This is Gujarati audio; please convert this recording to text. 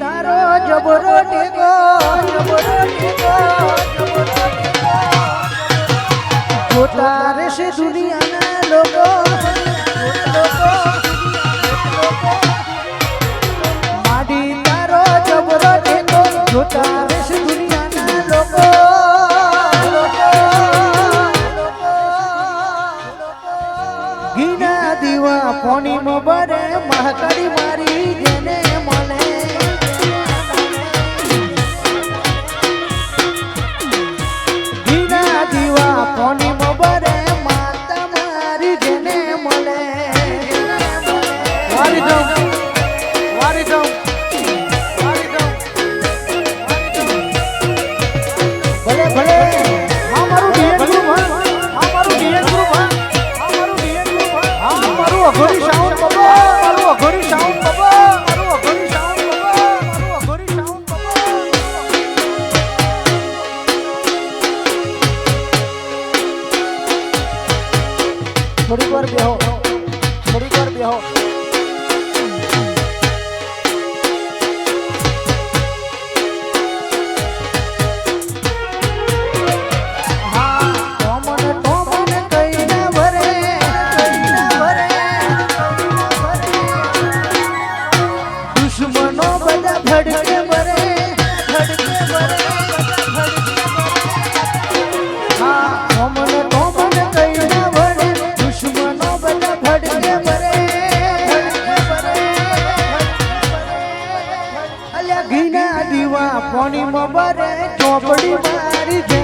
તારો જબરો ટેકો જબરો ટેકો પોતારે છે દુનિયાના લોકો. માડી તારો જબરો ટેકો જોતારે છે દુનિયાના લોકો. ઘીના દીવા પોની મો બરે મહાકાળી મારી જેને થોડીક વાર બેહો થોડીક વાર બેહો. દીવા પોણી માં બરે ચોપડી મારી